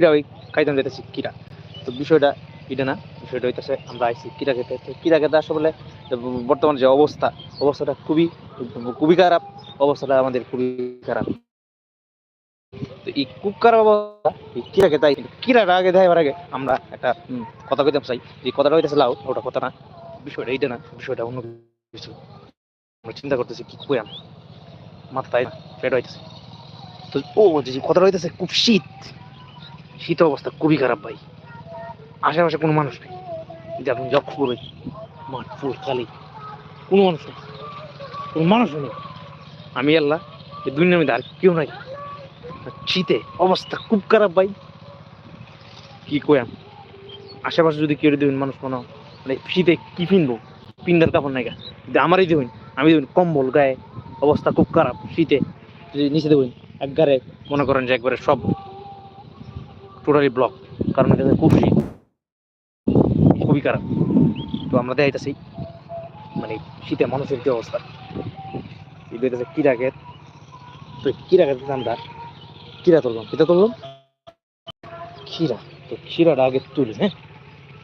কিরা ওই খাইতাম যেতেছি কিরা। তো বিষয়টা এটা না, বিষয়টা হইতেছে আমরা আইসি কিরা খেতে। তো কিরা খেতে আসলে বর্তমান যে অবস্থা, অবস্থাটা খুবই খুবই খারাপ, অবস্থাটা আমাদের খুবই খারাপ। তো এই খুব খারাপ অবস্থা, এই কিরা খেতে কিরাটা আগে দেখাবার আগে আমরা একটা কথা কইতাম চাই। যে কথাটা হইতেছে লাউ ওটা কথা না। বিষয়টা এইটা না, বিষয়টা অন্য কিছু। আমরা চিন্তা করতেছি কি কইয়াম না, পেট হইতেছে। তো ও, যে কথাটা হইতেছে খুব শীত। শীত অবস্থা খুবই খারাপ ভাই। আশেপাশে কোনো মানুষ নেই। যে আপনি যখন করবে মাঠ ফুল খালি। কোনো মানুষ নেই। কোনো মানুষ নেই। আমি আল্লাহ, এই দুনিয়ার মধ্যে আর কেউ নাই। শীতে অবস্থা খুব খারাপ ভাই। কি কয়াম আশেপাশে যদি কেউ দেবেন মানুষ কোনো মানে শীতে কি পিনবো? পিন্ডার কাপড় নাই যদি আমারই দেবেন, আমি দেবেন কম্বল, গায়ে। অবস্থা খুব খারাপ শীতে। যদি নিচে দেবেন, একবারে মনে করেন যে একবারে সব। টোটালি ব্লক কারণ এটা খুব শীত খুবই খারাপ। তো আমরা দেখাইতেছি মানে শীতে মানুষের কি অবস্থা। হইতেছে কিরা ক্ষেত। তো কিরা ক্ষেত আমরা কিরা তুললাম কিরা তুললাম ক্ষীরা তো ক্ষীরাটা আগে তুলি হ্যাঁ?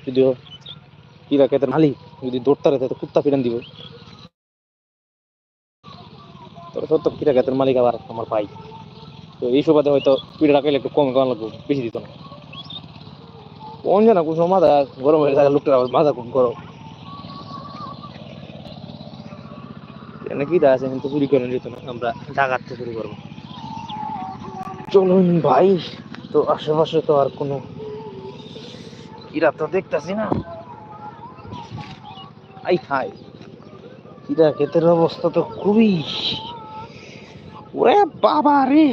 যদিও কিরা ক্ষেতের মালিক, যদি দৌড়তে রেখে তো কুত্তা ফিরান দিব। তবে সত্য, কিরা ক্ষেতের মালিক আবার আমার ভাই। তো এই সুবাদে হয়তো পিড়া খাইলে একটু কম কম লাগবে, বেশি দিত না। কোন জানা কোন মাথা, গরম হয়ে থাকে লোকটা মাথা খুব গরম এখানে কি আছে, কিন্তু চুরি করে না, আমরা শুরু চলুন ভাই, তো আশেপাশে তো আর কোনো কিরা তো দেখতাছি না। আই হাই কিরা ক্ষেতের অবস্থা তো খুবই ওরে বাবা রে!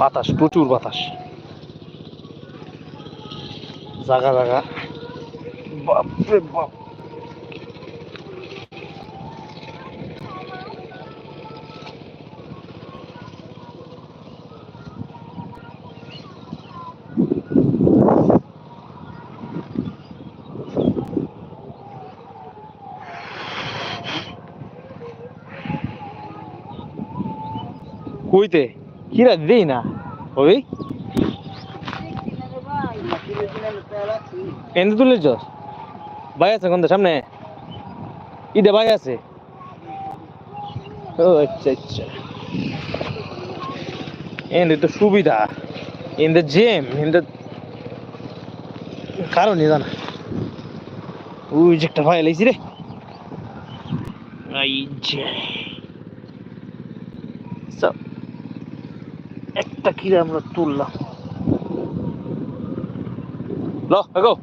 বাতাস প্রচুর বাতাস। জাগা জাগা। বাপরে বাপ। কইতে? কিরা দেই না? ওই? এনে তুলেছ ভাই আছে কোন সামনে? ইদে ভাই আছে। ও আচ্ছা আচ্ছা। এনে তো সুবিধা। In the gem in the কারণই জানা। ওই যে একটা ভাই লাইছি রে। এই যে So, একটা কিরা আমরা তুললাম। ল গো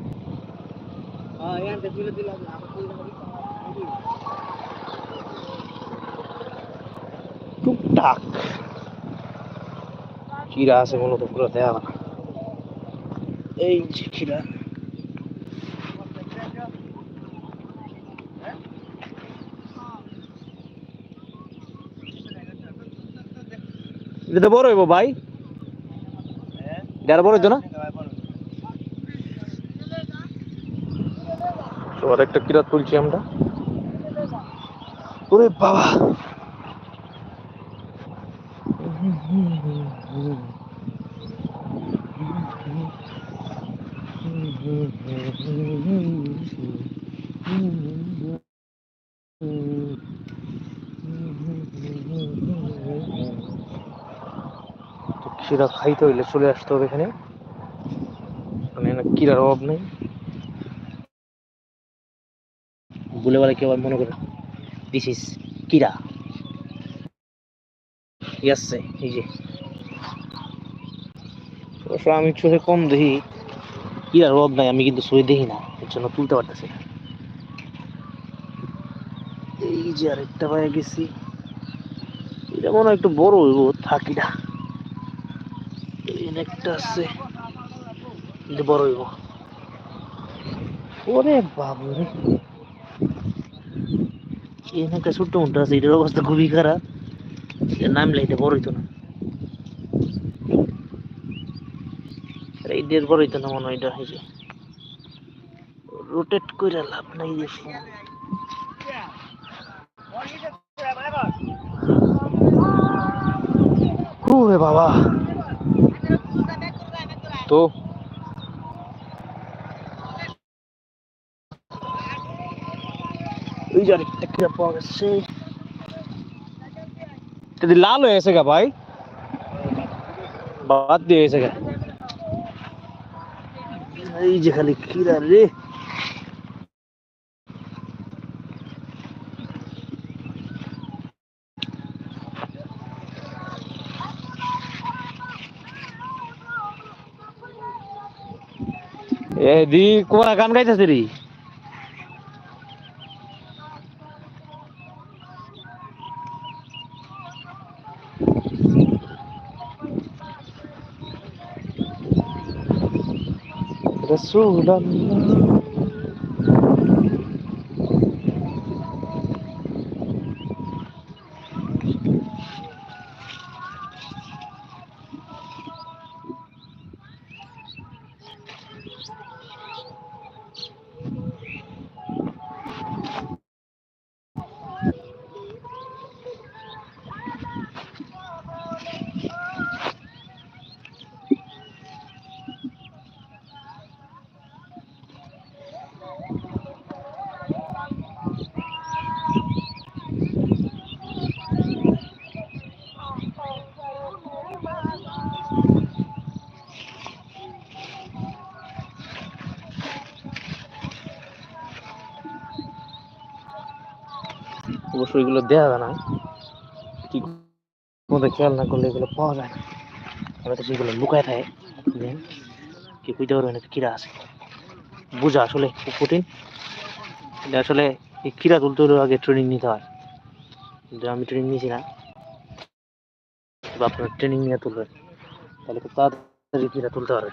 টুকটাক। কিরা আছে মূলত পুরো দেয়া। না এই যে এটা বড় হইব ভাই? এটা বড় হইতো না? তো আর একটা কিরাত তুলছি আমরা। ওরে বাবা! তো ক্ষীরা খাইতে হইলে চলে আসতে হবে এখানে। মানে না কিরার অভাব নেই। বলে বলে কেউ মনে করে দিস ইজ কিরা। ইয়াসে এই যে। আমি চোখে কম দেখি, কিরার অভাব নাই, আমি কিন্তু চোখে দেখি না। এর জন্য তুলতে পারতেছি না। এই যে আরেকটা পায়ে গেছি। এটা মনে হয় একটু বড় হইব থাকিটা এই একটা আছে। বড় হইব। ওরে বাবু রে এই একটা ছোট্ট মুন্টা আছে, এটার অবস্থা খুবই খারাপ। এর নাম লাইতে বড় হইতো না। দেড় বড় হইতো না মনে হয় এটা রোটেট করে লাভ নাই ফোন। বাবা। তো ওই যে আরেকটা কিনা পাওয়া গেছে। লাল হয়ে গেছে গা ভাই। বাদ দিয়ে গেছে গা। এই যে খালি কিরা রে। এ দি কোরা গান গাইতেছে রে। রসুল্লাহ অবশ্য এগুলো দেওয়া যায় না। ঠিক মতো খেয়াল না করলে এগুলো পাওয়া যায় না। হয়তো সেগুলো লুকায় থাকে। কি বুঝতে পারবে না, কিরা আছে? বোঝা আসলে খুব কঠিন। আসলে এই কিরা তুলতে হলেও আগে ট্রেনিং নিতে হয়। কিন্তু আমি ট্রেনিং নিয়েছি না বা আপনার ট্রেনিং নিয়ে তুলবেন তাহলে খুব তাড়াতাড়ি কিরা তুলতে পারবে।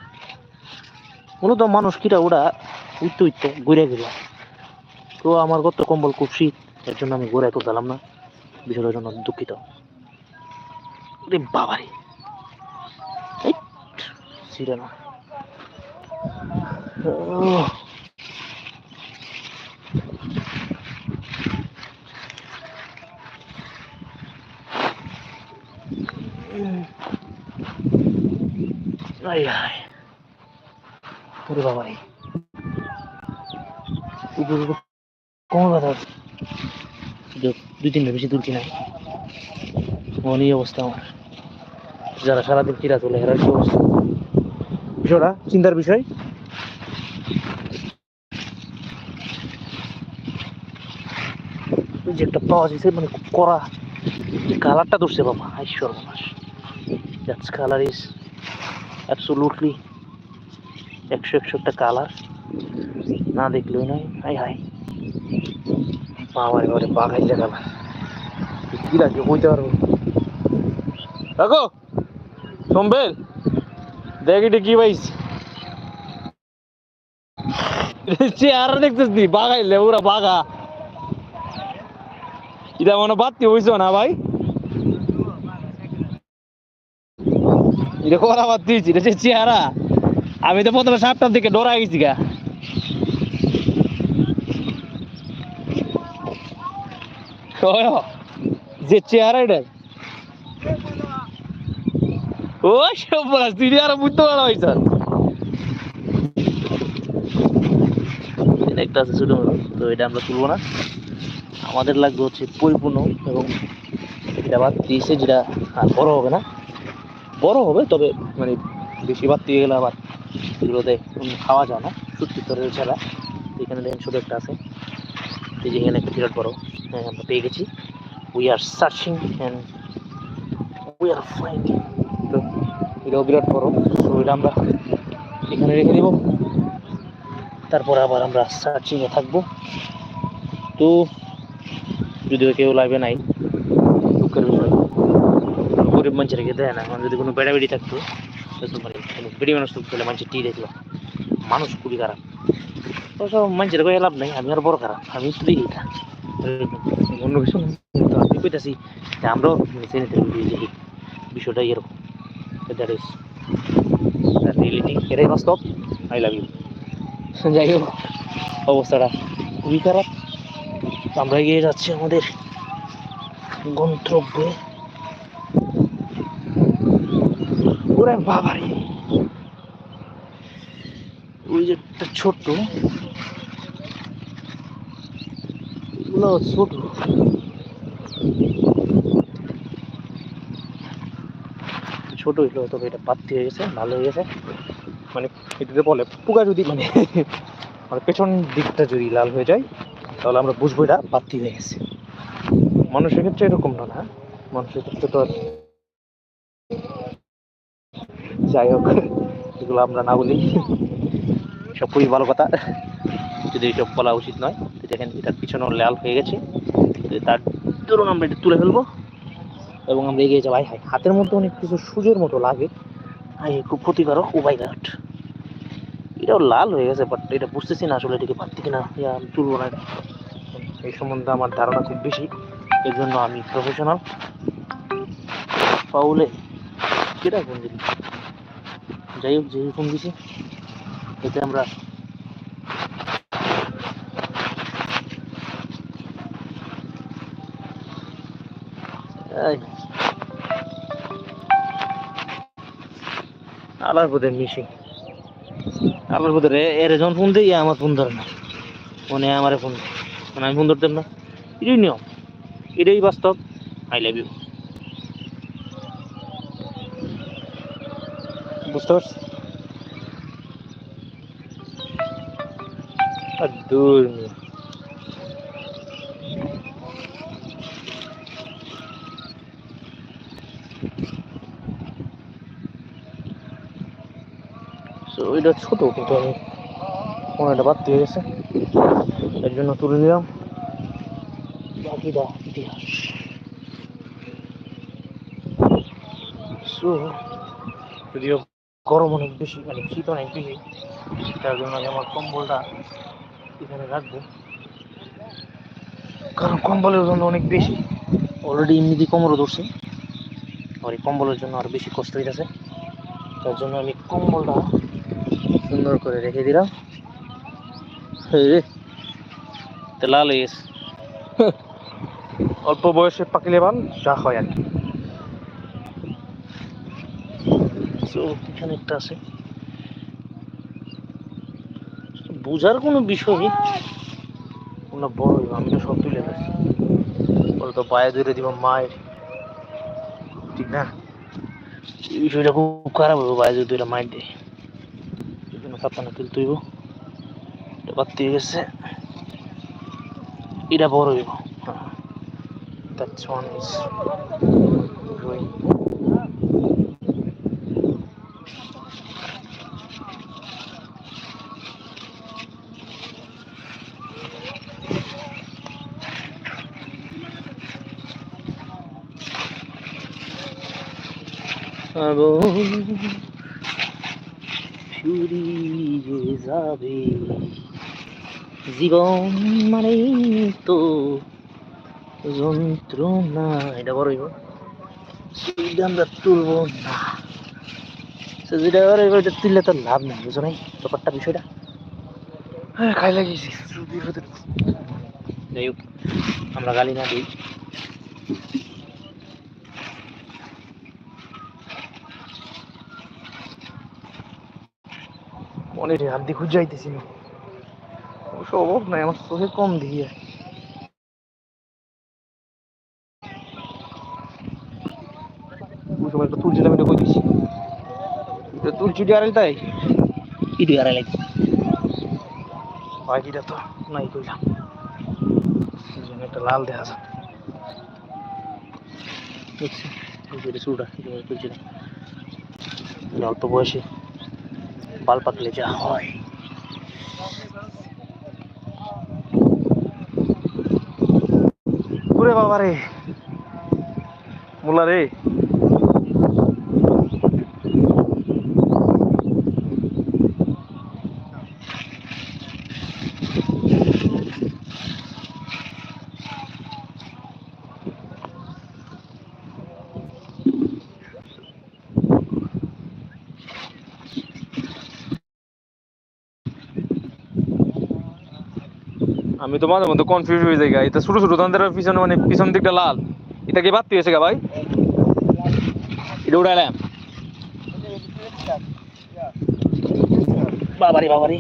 মূলত মানুষ কিরা, ওরা উঠতে উঠতে ঘুরে গেল তো আমার গত কম্বল খুব শীত। এর জন্য আমি ঘোরায় তুলতাম না। বিষয়টার জন্য দুঃখিত। রে বাবারে। ছিঁড়ে না বাবারে। কোমর ব্যথা দুই তিনটা বেশি তুলছি না অনেক অবস্থা আমার। যারা সারাদিন কিরা তোলে এরা কি অবস্থা? বিষয়টা চিন্তার বিষয়। যে একটা পাওয়া যাচ্ছে মানে কড়া কালারটা ধরছে বাবা আই সর্বনাশ দ্যাটস কালার ইজ অ্যাবসোলুটলি একশো একশো একটা কালার না দেখলেও নয় হাই হাই। বাবারে বাবারে বাঘাইলে গেল কি লাগে কইতে পারব? দেখো সম্বেল, দেখ এটা কি পাইছ চেহারা দেখতেছ নি বাঘাইলে ওরা বাঘা। এটা মনে বাত্তি হইছ না ভাই? এটা করা বাদ দিয়েছি এটা চেহারা। আমি তো প্রথমে সাতটার দিকে ডরা গেছি গা। যে চেহারা এটা? ও, সব বলাস তুই আর বুঝতে পারা হয়েছ। একটা আছে ছোট তো এটা আমরা তুলবো না। আমাদের লাগবে হচ্ছে পরিপূর্ণ এবং এটা বাদ দিয়েছে যেটা আর বড় হবে না। বড় হবে, তবে মানে বেশি বাদ দিয়ে গেলে আবার এগুলোতে খাওয়া যায় না। সত্যি তরের ছাড়া। এখানে দেখেন ছোট একটা আছে। এই যে এখানে একটা বিরাট বড় হ্যাঁ আমরা পেয়ে গেছি। We are searching and we are finding তো এটাও বিরাট বড়। তো এটা আমরা এখানে রেখে দেবো। তারপর আবার আমরা সার্চিংয়ে থাকব। তো, যদিও কেউ লাইভে নাই দুঃখের বিষয় গরিব মানুষের রেখে দেয় না। এখন যদি কোনো বেড়াবেড়ি থাকতো মানে কোনো বেড়ি মানুষ থাকতো মানুষের টি দেখল মানুষ খুবই খারাপ। অবশ্য মানুষের কয়ে লাভ নাই, আমি আর বড় খারাপ, আমি তো দেখি এটা অন্য কিছু না, কিন্তু আমি কইতাছি যে আমরাও দেখি বিষয়টা এরকম। বাস্তব আই লাভ ইউ যাই হোক, অবস্থাটা খুবই খারাপ। আমরা এগিয়ে যাচ্ছি আমাদের গন্তব্যে। ওরে বাবা রে ওই যে একটা ছোট এগুলো ছোট। ছোট হইল, তবে এটা পাত্তি হয়ে গেছে, ভালো হয়ে গেছে। মানে এটাতে বলে পোকা যদি মানে মানে পেছন দিকটা যদি লাল হয়ে যায়, তাহলে আমরা বুঝব এটা পাত্তি হয়ে গেছে। মানুষের ক্ষেত্রে এরকম না না? মানুষের ক্ষেত্রে তো আর যাই হোক, এগুলো আমরা না বলি। সব খুবই ভালো কথা। যদি এইসব বলা উচিত নয়। দেখেন এটার পিছনে লাল হয়ে গেছে। তার ধরুন আমরা এটা তুলে ফেলব। এবং আমরা এগিয়ে যাব। আয় হায়, হাতের মধ্যে অনেক কিছু সুজের মতো লাগে। আয় খুব ক্ষতিকারক ও বাই গাট এটাও লাল হয়ে গেছে বাট এটা বুঝতেছি না আসলে এটাকে পারতি কিনা। আমি তুলবো না। এই সম্বন্ধে আমার ধারণা খুব বেশি। এর জন্য আমি প্রফেশনাল পাউলে কেটা দিলি যাই হোক ফোন দিছি এতে আমরা আলার বোধে মিশি। আলার বোধে এর যখন ফোন দিই আমার ফোন ধরে না। মনে আমারে ফোন মানে আমি ফোন ধরতাম না। এটাই নিয়ম। এটাই বাস্তব। আই লাভ ইউ বুঝতে পারছি? আর দূর মিয়া। এটা ছোট, কিন্তু আমি মনেটা বাদ দিয়ে গেছে। এর জন্য তুলে নিলাম। বাকিটা ইতিহাস। যদিও গরম অনেক বেশি মানে শীত অনেক বেশি, তার জন্য আমি আমার কম্বলটা এখানে রাখব। কারণ কম্বলের জন্য অনেক বেশি। অলরেডি এমনিতেই কোমরও ধরছে। আর এই কম্বলের জন্য আর বেশি কষ্ট হইতেছে। তার জন্য আমি কম্বলটা সুন্দর করে রেখে দিলাম। লাল অল্প বয়সে পাকিলে বাল যা হয় আর কি। এখানে একটা আছে। বোঝার কোনো বিষয় কোনো বড় আমি তো সব তুলে ফেলছি। তো পায়ে ধরে দিব মায়ের। ঠিক না? এই বিষয়টা খুব খারাপ হবে পায়ে যদি দুইটা মায়ের দেয় সাবধানে তুলতে হইব। এটা বাদ দিয়ে গেছে। এটা বড় হইব. আগুন ফুরিয়ে যাবে। জীবন মানে তো যন্ত্রণা। এটা বড় আমরা তুলবো না। সে যেটা এটা তুললে তো লাভ নেই বুঝো নাই? ব্যাপারটা বিষয়টা? হ্যাঁ খাই লাগিয়েছি যাই হোক আমরা গালি না দিই। রে হাত দিয়ে খুঁজে যাইতেছি না। অবশ্য অভাব নাই আমার চোখে কম দিয়ে একটা তুলছিলাম এটা কই দিছি? এটা তুলছি আড়াই তাই ইডি আড়াই লাগে বাকিটা তো নাই কইলাম। একটা লাল দেখা যায় দেখছি। তুলছিলাম অল্প বয়সে। বাল পাকলে যা হয়। ওরে বাবা রে মুলা রে। আমি তো মাঝে মধ্যে কনফিউজ হয়ে যাই। এটা ছোট ছোট তাদের পিছনে মানে পিছন দিকটা লাল। এটা কি বাদ হয়েছে গা ভাই? এটা উড়াইলাম। বাবারি বাবারি।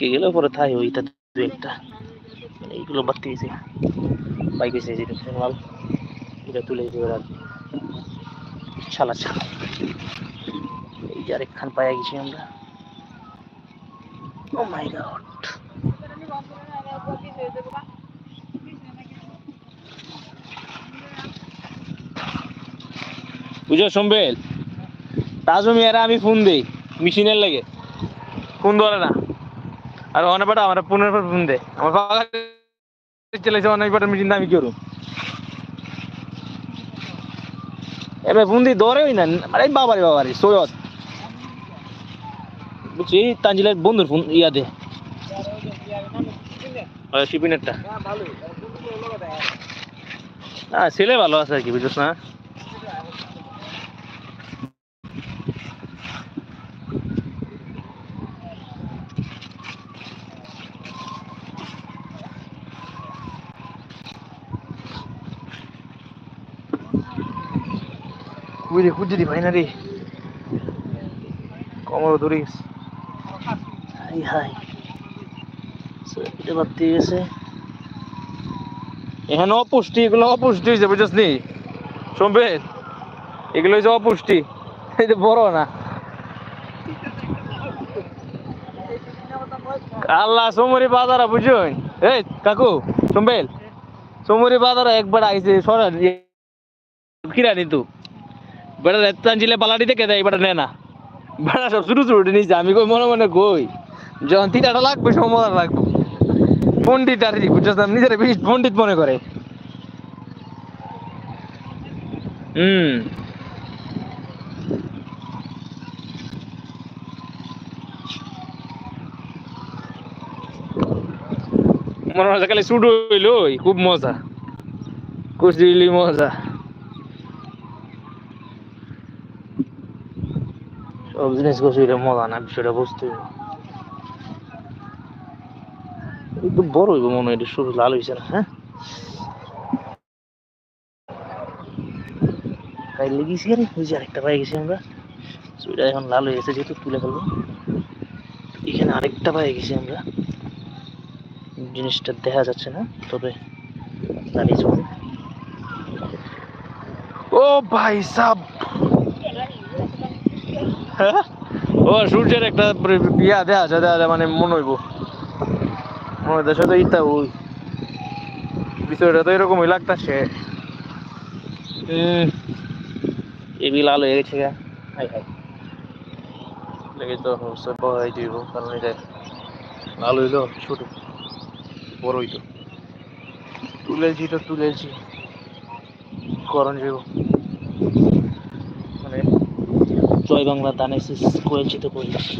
কে গেলে পরে থাই, ওইটা দু একটা। মানে এইগুলো বাড়তে গেছে বাইক এসে মাল, এটা তুলে দিতে পারে ছালা ছালা এই যে আরেকখান পাইয়া গেছি আমরা। ও মাই গড বুঝো সম্বেল তাজু আমি ফোন দিই, মেশিনের লাগে। ফোন ধরে না। আর অনেক বেটা আমার পনেরো পর ফোন দে। আমার বাবা চলেছে অনেক বেটা মেশিন আমি কি করুম এবার ফোন দিয়ে ওই না আরে বাবারে বাবারে সৈয়দ। বুঝছি তানজিলের বন্ধুর ফোন ইয়া দে। শিপিনেরটা। না ছেলে ভালো আছে আর কি বুঝছ না? রে খুঁজে দি ভাই না রে কমর ধরে গেছে। হাই হাই। এটা বাদ দিয়ে গেছে। এখানে অপুষ্টি এগুলো অপুষ্টি হয়েছে বুঝছিস নি? এগুলো হচ্ছে অপুষ্টি। বড় না। আল্লাহ সোমরি বাজারা বুঝুন এই কাকু সম্বেল। সোমরি বাজারা একবার আইছে সরা কিরা নিতু বেটা রেতান জিলে পালাটি থেকে দেয় বেটা নে না। বেটা সব শুরু শুরু নিয়েছে আমি কই মনে মনে কই। যখন তিনটা লাগবে সময় লাগবে। পন্ডিত আর কি, বুঝছিস না? নিজের বেশি পন্ডিত মনে করে। হুম। মনে হয় খালি শুট হইল খুব মজা। কুচলি মজা। সব জিনিস কুচলে মজা না, বিষয়টা বুঝতে একটু বড় হইব মনে হয় শুধু লাল হয়েছে না হ্যাঁ? তাই লেগেছি আরে ওই আরেকটা পাই গেছি আমরা। সুইটা এখন লাল হয়ে গেছে, যেহেতু তুলে ফেলব। এখানে আরেকটা পাই গেছি আমরা। জিনিসটা দেখা যাচ্ছে না, তবে দাঁড়িয়ে ও ভাই সাব? ও সূর্যের একটা ইয়া দেখা যায় দেখা যায় মানে মনে হইব। মনে হইতেছে তো ইটা ওই। বিষয়টা তো এরকমই লাগতেছে। এবি লাল হয়ে গেছে গা। হাই হাই। লেগে তো হচ্ছে বহাই দিব কারণ এটা লাল হইল ছোট। বড় হইতো। তুলেছি তো তুলেছি। করণ মানে জয় বাংলা দানে শেষ করেছি তো করেছি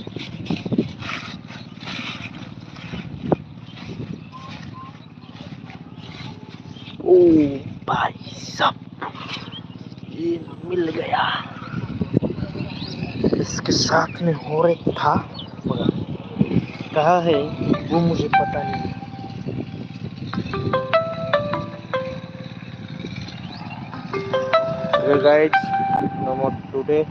ओ भाई साहब ये मिल गया इसके साथ में हो रहा था मगर कहा है वो मुझे पता नहीं guys no more today